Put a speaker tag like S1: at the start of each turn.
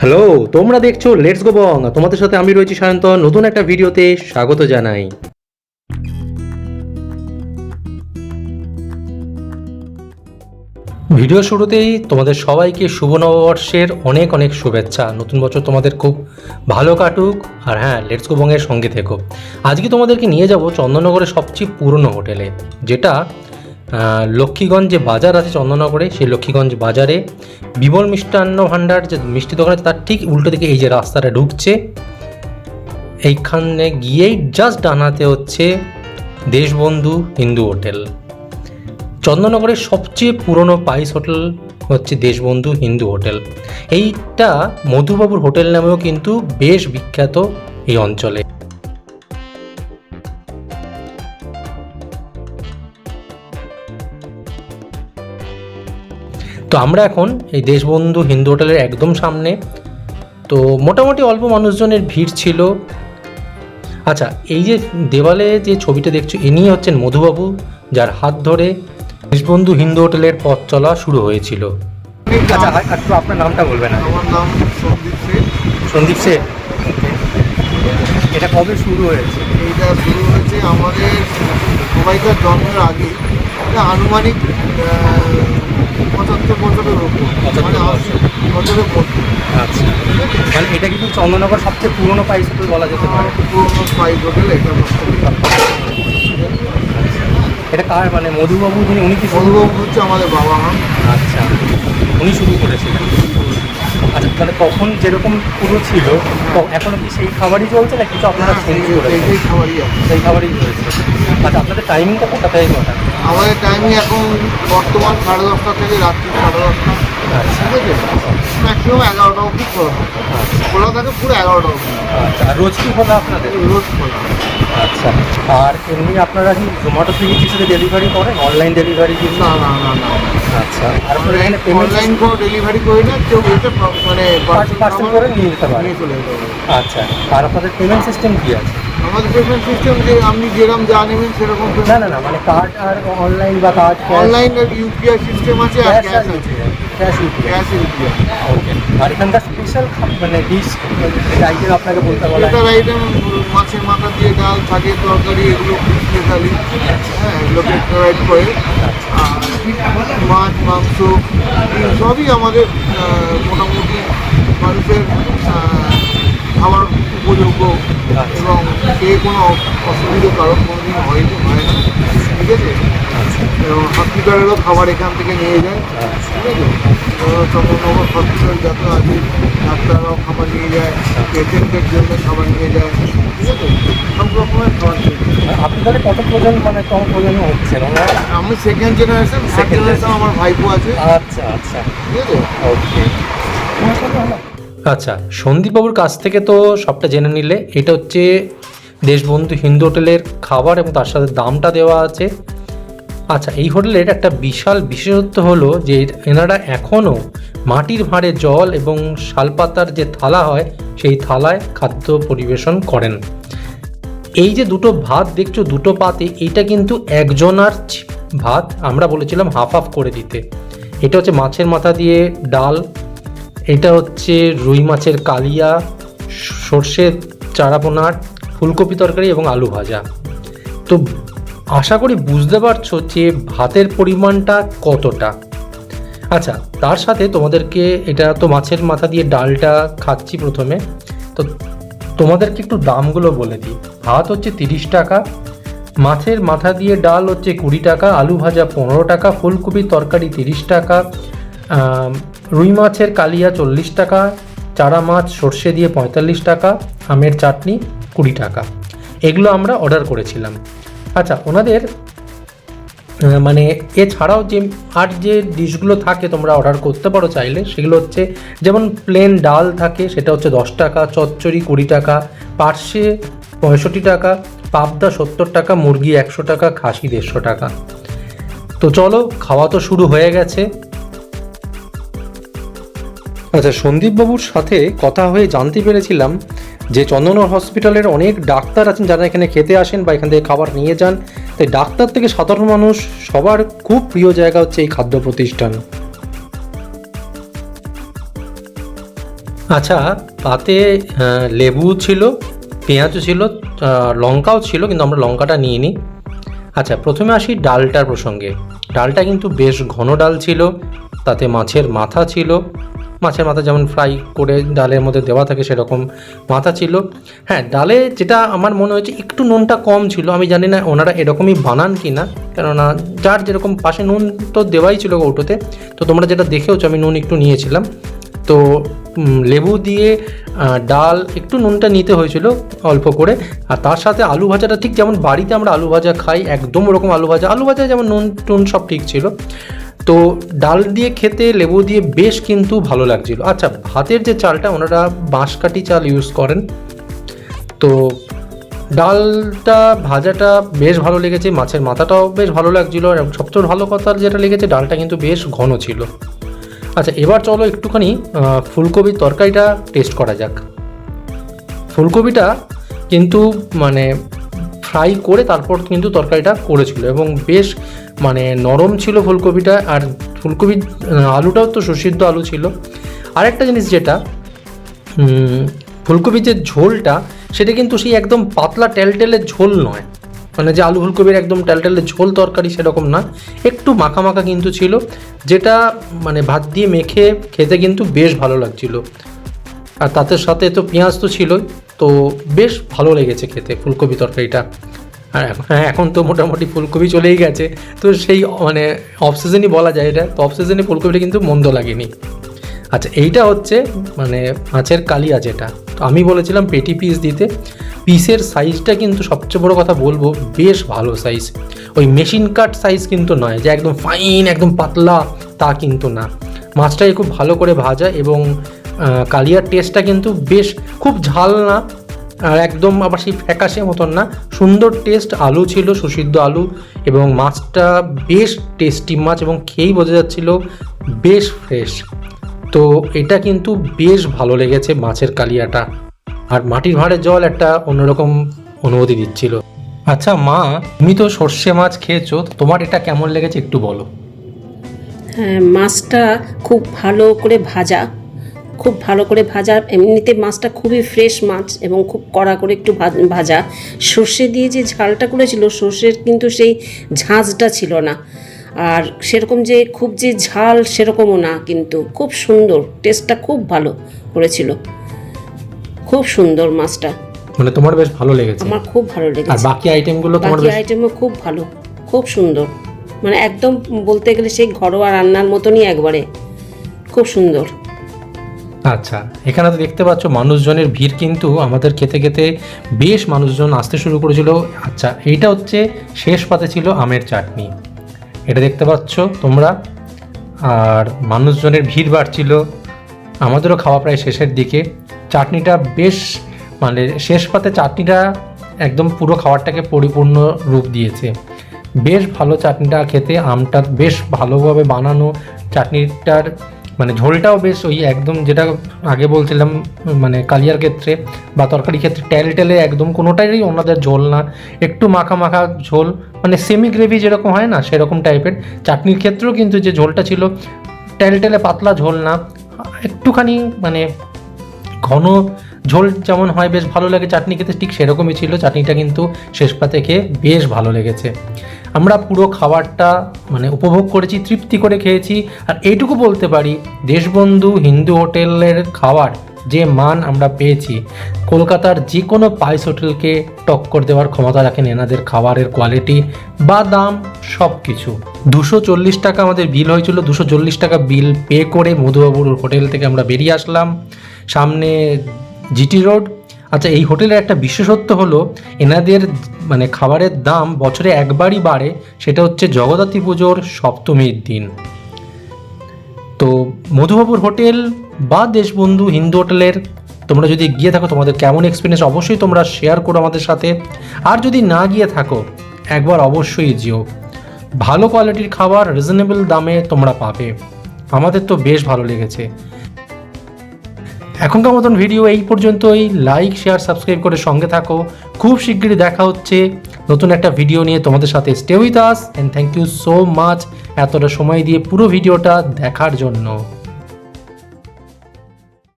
S1: Hello তোমরা দেখছ let's go বং তোমাদের সাথে আমি রয়েছি সায়ন্তন, নতুন একটা ভিডিওতে স্বাগত জানাই। ভিডিও শুরুতেই তোমাদের সবাইকে শুভ নববর্ষের অনেক অনেক শুভেচ্ছা। নতুন বছর তোমাদের খুব ভালো কাটুক। আর হ্যাঁ লেটস গো বংয়ের সঙ্গে থেকো। আজকে তোমাদেরকে নিয়ে যাব চন্দননগরের সবচেয়ে পুরনো হোটেলে, যেটা লক্ষ্মীগঞ্জ যে বাজার আছে চন্দননগরে, সেই লক্ষ্মীগঞ্জ বাজারে বিমল মিষ্টান্ন ভাণ্ডার যে মিষ্টি দোকান আছে, তার ঠিক উল্টো দিকে এই যে রাস্তাটা ঢুকছে। এইখানে গিয়েই জাস্ট ডানাতে হচ্ছে দেশবন্ধু হিন্দু হোটেল। চন্দননগরের সবচেয়ে পুরনো পাইস হোটেল হচ্ছে দেশবন্ধু হিন্দু হোটেল। এইটা মধুবাবুর হোটেল নামেও কিন্তু বেশ বিখ্যাত এই অঞ্চলে। তো আমরা এখন এই দেশবন্ধু হিন্দু হোটেলের একদম সামনে। তো মোটামুটি অল্প মানুষজনের ভিড় ছিল। আচ্ছা এই যে দেওয়ালে যে ছবিটা দেখছ ইনি হচ্ছেন মধুবাবু যার হাত ধরে দেশবন্ধু হিন্দু হোটেলের পথ চলা শুরু হয়েছিল। আচ্ছা একটু আপনার নামটা বলবেন
S2: আমার নাম সন্দীপ সেন।
S1: সন্দীপ সে এটা কবে শুরু হয়েছে?
S2: এইটা শুরু হয়েছে আমাদের সবাইকার জন্মের আগে আনুমানিক পঁচাত্তর বছরের ওপর মানে বছরের
S1: আচ্ছা। মানে এটা কিন্তু চন্দননগর সবচেয়ে পুরনো পাইস হোটেল বলা যেতে পারে।
S2: পুরোনো ফাইভ হোটেল এটা
S1: এটা কার মানে? মধুবাবু যিনি উনি কি
S2: অনুভব হচ্ছে আমাদের বাবা মা।
S1: আচ্ছা। উনি শুরু করেছিলেন আচ্ছা তাহলে তখন যেরকম পুরো ছিল তো এখনও কি সেই খাবারই চলছে না কিছু আপনারা চেঞ্জ করেছেন?
S2: এইটাই খাবারই
S1: সেই খাবারই রয়েছে আচ্ছা আপনাদের টাইমিংটা কোথা থেকে কটা
S2: আমাদের টাইমিং এখন বর্তমান সাড়ে দশটা থেকে রাত্রি সাড়ে দশটা।
S1: আচ্ছা।
S2: ঠিক আছে? ম্যাক্সিমাম এগারোটা অবধি খোলা
S1: আচ্ছা।
S2: খোলা থাকে পুরো এগারোটা অবধি।
S1: আচ্ছা রোজ কি হলো আপনাদের?
S2: রোজ খোলা।
S1: আচ্ছা আর এমনি আপনারা কি জোম্যাটো ডেলিভারি করেন? অনলাইন ডেলিভারি কি
S2: না না না না।
S1: আচ্ছা আর আপনারা এখানে
S2: অনলাইন কোনো ডেলিভারি করি না কেউ মানে
S1: পার্সেল করে নিয়ে যেতে পারে।
S2: নিয়ে চলে যেতে পারে।
S1: আচ্ছা আর আপনাদের পেমেন্ট সিস্টেম কি আছে?
S2: আমাদের পেমেন্ট সিস্টেম যে আপনি যেরকম যা নেবেন সেরকম
S1: না না না মানে কার্ড আর অনলাইন বা কার্ড
S2: অনলাইন ইউপিআই সিস্টেম আছে আর
S1: ক্যাশ
S2: আছে।
S1: Cash UPI
S2: cash UPI
S1: okay আর এখানকার স্পেশাল মানে ডিশ আইটেম আপনাকে বলতে বলা
S2: এটার আইটেম মাছের মাথা দিয়ে ডাল থাকে তরকারি এগুলো স্পেশালি হ্যাঁ এগুলোকে প্রোভাইড করে। আর মাছ মাংস সবই আমাদের মোটামুটি মানুষের খাবার উপযোগ্য এবং খেয়ে কোনো অসুবিধা কারণ কোনোদিন হয়নি হয় না ঠিক আছে? এবং হসপিটালেরও খাবার এখান থেকে নিয়ে যায়। ঠিক আছে? তো চন্দ্রনগর হসপিটাল যত আছে ডাক্তাররাও খাবার নিয়ে যায় পেশেন্টের জন্য খাবার নিয়ে যায়। ঠিক আছে? সব রকমের খাবার নিয়ে
S1: আপনি তাহলে কত প্রজন মানে কম প্রজন্ম হচ্ছেন?
S2: আমি সেকেন্ড জেনারেশন
S1: Second
S2: জেনারেশন আমার ভাইপো আছে।
S1: আচ্ছা আচ্ছা।
S2: ঠিক আছে?
S1: ওকে আচ্ছা সন্দীপবাবুর কাছ থেকে তো সবটা জেনে নিলে। এটা হচ্ছে দেশবন্ধু হিন্দু হোটেলের খাবার এবং তার সাথে দামটা দেওয়া আছে। আচ্ছা এই হোটেলের একটা বিশাল বিশেষত্ব হলো যে এনারা এখনও মাটির ভাঁড়ে জল এবং শালপাতার যে থালা হয়, সেই থালায় খাদ্য পরিবেশন করেন। এই যে দুটো ভাত দেখছ, দুটো পাতে এটা কিন্তু একজনার ভাত, আমরা বলেছিলাম হাফ হাফ করে দিতে। এটা হচ্ছে মাছের মাথা দিয়ে ডাল এটা হচ্ছে রুই মাছের কালিয়া, সর্ষের চারাপোনার, ফুলকপি তরকারি এবং আলু ভাজা। তো আশা করি বুঝতে পারছ যে ভাতের পরিমাণটা কতটা। আচ্ছা তার সাথে তোমাদেরকে এটা তো মাছের মাথা দিয়ে ডালটা খাচ্ছি প্রথমে। তো তোমাদেরকে একটু দামগুলো বলে দিই। ভাত হচ্ছে তিরিশ টাকা, মাছের মাথা দিয়ে ডাল হচ্ছে কুড়ি টাকা, আলু ভাজা পনেরো টাকা ফুলকপির তরকারি তিরিশ টাকা রুই মাছের কালিয়া চল্লিশ টাকা, চারা মাছ সর্ষে দিয়ে পঁয়তাল্লিশ টাকা, আমের চাটনি কুড়ি টাকা। এগুলো আমরা অর্ডার করেছিলাম। আচ্ছা ওনাদের মানে এছাড়াও যে আর যে ডিশগুলো থাকে তোমরা অর্ডার করতে পারো চাইলে, সেগুলো হচ্ছে যেমন প্লেন ডাল থাকে, সেটা হচ্ছে দশ টাকা, চচ্চড়ি কুড়ি টাকা, পার্শে পঁয়ষট্টি টাকা, পাবদা সত্তর টাকা, মুরগি একশো টাকা, খাসি দেড়শো টাকা। তো চলো, খাওয়া তো শুরু হয়ে গেছে। আচ্ছা সন্দীপবাবুর সাথে কথা হয়ে জানতে পেরেছিলাম যে চন্দননগর হসপিটালের অনেক ডাক্তার আছেন যারা এখানে খেতে আসেন বা এখান থেকে খাবার নিয়ে যান। তাই ডাক্তার থেকে সাধারণ মানুষ সবার খুব প্রিয় জায়গা হচ্ছে এই খাদ্য প্রতিষ্ঠান। আচ্ছা তাতে লেবু ছিল পেঁয়াজও ছিল লঙ্কাও ছিল, কিন্তু আমরা লঙ্কাটা নিয়ে নিই আচ্ছা প্রথমে আসি ডালটার প্রসঙ্গে। ডালটা কিন্তু বেশ ঘন ডাল ছিল, তাতে মাছের মাথা ছিল মাছের মাথা যেমন ফ্রাই করে ডালের মধ্যে দেওয়া থাকে সেরকম মাথা ছিল। হ্যাঁ ডালে যেটা আমার মনে হয়েছে একটু নুনটা কম ছিল, আমি জানি না ওনারা এরকমই বানান কি না কেননা যার যেরকম পাশে নুন তো দেওয়াই ছিল কৌটোতে, তো তোমরা যেটা দেখেওছো আমি নুন একটু নিয়েছিলাম। তো লেবু দিয়ে ডাল একটু নুনটা নিতে হয়েছিল অল্প করে, আর তার সাথে আলু ভাজাটা ঠিক যেমন বাড়িতে আমরা আলু ভাজা খাই, একদম ওরকম আলু ভাজা আলু ভাজা যেমন নুন, টুন সব ঠিক ছিল। তো ডাল দিয়ে খেতে, লেবু দিয়ে বেশ কিন্তু ভালো লাগছিল। আচ্ছা ভাতের যে চালটা, ওনারা বাঁশকাঠি চাল ইউজ করেন। তো ডালটা ভাজাটা বেশ ভালো লেগেছে, মাছের মাথাটাও বেশ ভালো লাগছিল আর সবচেয়ে ভালো কথা যেটা লেগেছে, ডালটা কিন্তু বেশ ঘন ছিল। আচ্ছা এবার চলো একটুখানি ফুলকপির তরকারিটা টেস্ট করা যাক। ফুলকপিটা কিন্তু মানে ফ্রাই করে তারপর কিন্তু তরকারিটা করেছিল এবং বেশ মানে নরম ছিল ফুলকপিটা আর ফুলকপির আহ, আলুটাও তো সুসিদ্ধ আলু ছিল। আরেকটা জিনিস যেটা ফুলকপির যে ঝোলটা সেটা কিন্তু সেই একদম পাতলা টেলটেলের ঝোল নয়। মানে যে আলু ফুলকপির একদম টেলটেলের ঝোল তরকারি সেরকম না একটু মাখা মাখা কিন্তু ছিল যেটা মানে ভাত দিয়ে মেখে খেতে কিন্তু বেশ ভালো লাগছিল। আর তাতে সাথে তো পেঁয়াজ তো ছিলই। তো বেশ ভালো লেগেছে খেতে ফুলকপি তরকারিটা। আর হ্যাঁ এখন তো মোটামুটি ফুলকপি চলেই গেছে। তো সেই মানে অফ সিজনই বলা যায় এটা। তো অফ সিজনে ফুলকপিটা কিন্তু মন্দ লাগেনি। আচ্ছা এইটা হচ্ছে মানে মাছের কালিয়া যেটা। তো আমি বলেছিলাম পেটি পিস দিতে। পিসের সাইজটা কিন্তু সবচেয়ে বড় কথা বলব, বেশ ভালো সাইজ ওই মেশিন কাট সাইজ কিন্তু নয়, যে একদম ফাইন একদম পাতলা, তা কিন্তু না। মাছটাকে খুব ভালো করে ভাজা এবং কালিয়ার টেস্টটা কিন্তু বেশ খুব ঝাল না, আর একদম আবার সেই ফ্যাকাশে মতন না। সুন্দর টেস্ট আলু ছিল, সুসিদ্ধ আলু, এবং মাছটা বেশ টেস্টি মাছ এবং খেয়েই বোঝা যাচ্ছিল বেশ ফ্রেশ তো এটা কিন্তু বেশ ভালো লেগেছে মাছের কালিয়াটা। আর মাটির ভাঁড়ের জল একটা অন্যরকম অনুভূতি দিচ্ছিল। আচ্ছা মা, তুমি তো সর্ষে মাছ খেয়েছো তোমার এটা কেমন লেগেছে একটু বলো।
S3: হ্যাঁ মাছটা খুব ভালো করে ভাজা। খুব ভালো করে ভাজা এমনিতে মাছটা খুবই ফ্রেশ মাছ এবং খুব কড়া করে একটু ভাজা। সর্ষে দিয়ে যে ঝালটা করেছিল সর্ষের কিন্তু সেই ঝাঁঝটা ছিল না। আর সেরকম যে খুব যে ঝাল সেরকমও না কিন্তু খুব সুন্দর টেস্টটা খুব ভালো করেছিল। খুব সুন্দর মাছটা।
S1: মানে তোমার বেশ ভালো লেগেছে।
S3: আমার খুব ভালো লেগেছে।
S1: আর বাকি আইটেমগুলো তোমার
S3: বাকি আইটেমও খুব ভালো খুব সুন্দর। মানে একদম বলতে গেলে সেই ঘরোয়া রান্নার মতনই একবারে। খুব সুন্দর।
S1: আচ্ছা এখানে তো দেখতে পাচ্ছ মানুষজনের ভিড় কিন্তু আমাদের খেতে খেতে বেশ মানুষজন আসতে শুরু করেছিল। আচ্ছা এইটা হচ্ছে শেষ পাতে ছিল আমের চাটনি। এটা দেখতে পাচ্ছ তোমরা। আর মানুষজনের ভিড় বাড়ছিল। আমাদেরও খাওয়া প্রায় শেষের দিকে। চাটনিটা বেশ মানে শেষ পাতে চাটনিটা একদম পুরো খাবারটাকে পরিপূর্ণ রূপ দিয়েছে। বেশ ভালো চাটনিটা খেতে, আমটা বেশ ভালোভাবে বানানো, চাটনিটার মানে ঝোলটাও বেশ ওই একদম যেটা আগে বলছিলাম মানে কালিয়ার ক্ষেত্রে বা তরকারি ক্ষেত্রে টেল টেলে একদম কোনোটাই ওনাদের ঝোল না। একটু মাখা মাখা ঝোল মানে সেমি গ্রেভি যেরকম হয় না সেরকম টাইপের চাটনির ক্ষেত্রেও কিন্তু যে ঝোলটা ছিল, টেল টেলে পাতলা ঝোল না। একটুখানি মানে ঘন ঝোল যেমন হয় বেশ ভালো লাগে, চাটনি খেতে ঠিক সেরকমই ছিল। চাটনিটা কিন্তু শেষ পাতে খেয়ে বেশ ভালো লেগেছে। আমরা পুরো খাবারটা মানে উপভোগ করেছি, তৃপ্তি করে খেয়েছি। আর এইটুকু বলতে পারি, দেশবন্ধু হিন্দু হোটেলের খাবার যে মান আমরা পেয়েছি, কলকাতার যে কোনো পাইস হোটেলকে টক্কর দেওয়ার ক্ষমতা রাখেন এনাদের খাবারের কোয়ালিটি বা দাম সব কিছু দুশো চল্লিশ টাকা আমাদের বিল হয়েছিল, দুশো চল্লিশ টাকা বিল পে করে মধুবাবুর হোটেল থেকে আমরা বেরিয়ে আসলাম। সামনে জিটি রোড আচ্ছা এই হোটেলের একটা বিশেষত্ব হলো, এনাদের মানে খাবারের দাম বছরে একবারই বাড়ে, সেটা হচ্ছে জগদ্ধাত্রী পুজোর সপ্তমীর দিন। তো মধুবাবুর হোটেল বা দেশবন্ধু হিন্দু হোটেলের, তোমরা যদি গিয়ে থাকো, তোমাদের কেমন এক্সপিরিয়েন্স অবশ্যই তোমরা শেয়ার করো আমাদের সাথে। আর যদি না গিয়ে থাকো, একবার অবশ্যই যেও। ভালো কোয়ালিটির খাবার রিজনেবল দামে তোমরা পাবে। আমাদের তো বেশ ভালো লেগেছে। এখনকার মতন ভিডিও এই পর্যন্তই। লাইক শেয়ার সাবস্ক্রাইব করে সঙ্গে থাকো। খুব শিগগিরই দেখা হচ্ছে নতুন একটা ভিডিও নিয়ে তোমাদের সাথে। Stay with us and thank you so much এতটা সময় দিয়ে পুরো ভিডিওটা দেখার জন্য।